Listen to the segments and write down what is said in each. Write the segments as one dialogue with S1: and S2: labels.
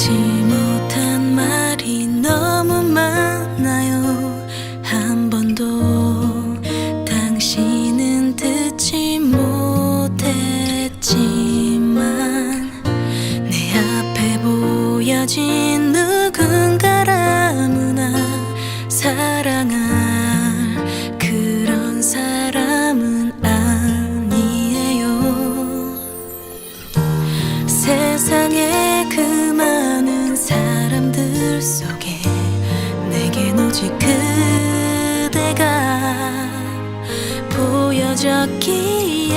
S1: 하지 못한 말이 너무 많아요. 한 번도 당신은 듣지 못했지만 내 앞에 보여진 누군가 속에 내겐 오직 그대가 보여졌기에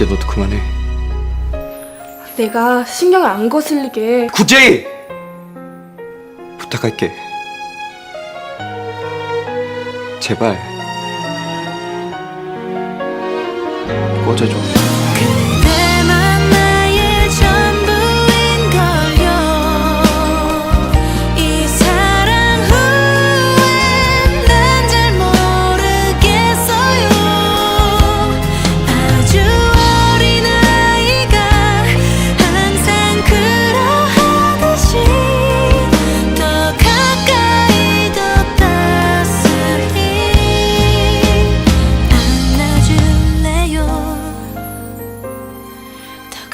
S1: 이제
S2: 너도 그만해.
S3: 내가 신경을 안 거슬리게
S2: 구제이! 부탁할게. 제발 꺼져줘.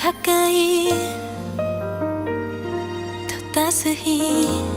S1: 破壊閉ざす日。